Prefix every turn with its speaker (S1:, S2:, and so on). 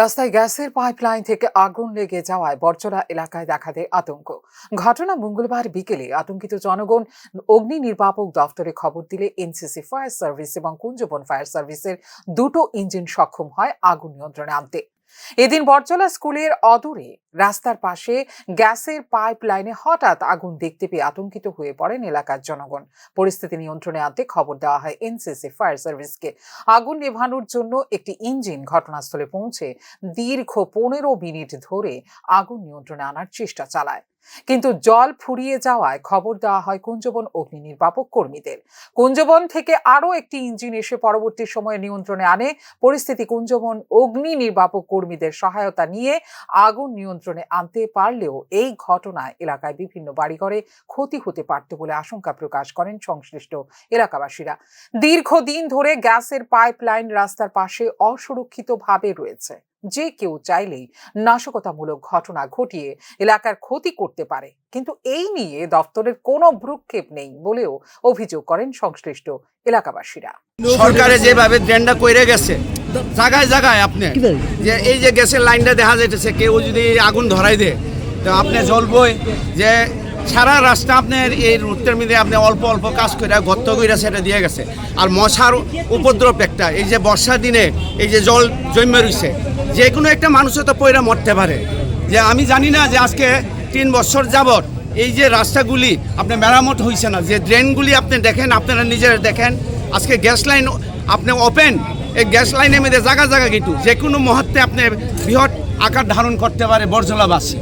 S1: রাস্তায় গ্যাসের পাইপলাইন থেকে আগুন লেগে যাওয়ায় বরচলা এলাকায় দেখা দেয় আতঙ্ক। ঘটনা মঙ্গলবার বিকেলে আতঙ্কিত জনগণ অগ্নি নির্বাপক দফতরে খবর দিলে এনসিসি ফায়ার সার্ভিস এবং কুঞ্জবন ফায়ার সার্ভিসের দুটো ইঞ্জিন সক্ষম হয় আগুন নিয়ন্ত্রণে আনতে। এদিন বরচলা স্কুলের অদূরে রাস্তার পাশে গ্যাসের পাইপ লাইনে হঠাৎ আগুন দেখতে পেয়ে আতঙ্কিত হয়ে পড়েন এলাকার জনগণ। পরিস্থিতি নিয়ন্ত্রণে আনতে খবর দেওয়া হয় এনসিসি ফায়ার সার্ভিসকে। আগুন নেভানোর জন্য একটি ইঞ্জিন ঘটনাস্থলে পৌঁছে দীর্ঘ পনেরো মিনিট ধরে আগুন নিয়ন্ত্রণে আনার চেষ্টা চালায়। কিন্তু জল ফুরিয়ে যাওয়ায় খবর দেওয়া হয় কুঞ্জবন অগ্নি নির্বাপক কর্মীদের। কুঞ্জবন থেকে আরও একটি ইঞ্জিন এসে পরবর্তী সময়ে নিয়ন্ত্রণে আনে। পরিস্থিতি কুঞ্জবন অগ্নি নির্বাপক কর্মীদের সহায়তা নিয়ে আগুন নিয়ন্ত্রণে আনতে পারলেও এই ঘটনায় এলাকায় বিভিন্ন বাড়িঘরে ক্ষতি হতে পারত বলে আশঙ্কা প্রকাশ করেন সংশ্লিষ্ট এলাকাবাসীরা। দীর্ঘদিন ধরে গ্যাসের পাইপ লাইন রাস্তার পাশে অসুরক্ষিতভাবে রয়েছে। যে কেউ চাইলেই নাশকতামূলক ঘটনা ঘটিয়ে এলাকার ক্ষতি করতে পারে। কিন্তু এই নিয়ে দপ্তরের কোনো ভ্রুক্ষেপ নেই বলেও অভিযোগ করেন সংশ্লিষ্ট এলাকাবাসীরা।
S2: সরকারে যেভাবে ড্রেনটা কইরে গেছে জায়গায় জায়গায় আপনি। যে এই যে গ্যাসের লাইনটা দেখা যাইতেছে কেউ যদি আগুন ধরাই দেয় তো আপনি জ্বলবই। যে সারা রাস্তা আপনার এই রুটের মধ্যে আপনি অল্প অল্প কাজ করে গর্ত করে সেটা দিয়ে গেছে। আর মশার উপদ্রব একটা এই যে বর্ষা দিনে এই যে জল জমে রয়েছে যে কোনো একটা মানুষও তো পয়রা মরতে পারে। যে আমি জানি না যে আজকে তিন বছর যাবত এই যে রাস্তাগুলি, আপনি মেরামত হয়েছে না। যে ড্রেনগুলি আপনি দেখেন, আপনারা নিজেরা দেখেন। আজকে গ্যাস লাইন আপনি ওপেন এই গ্যাস লাইনের মধ্যে জায়গা জায়গা কিন্তু যে কোনো মুহূর্তে আপনি বৃহৎ আকার ধারণ করতে পারে বরজলাবাসী।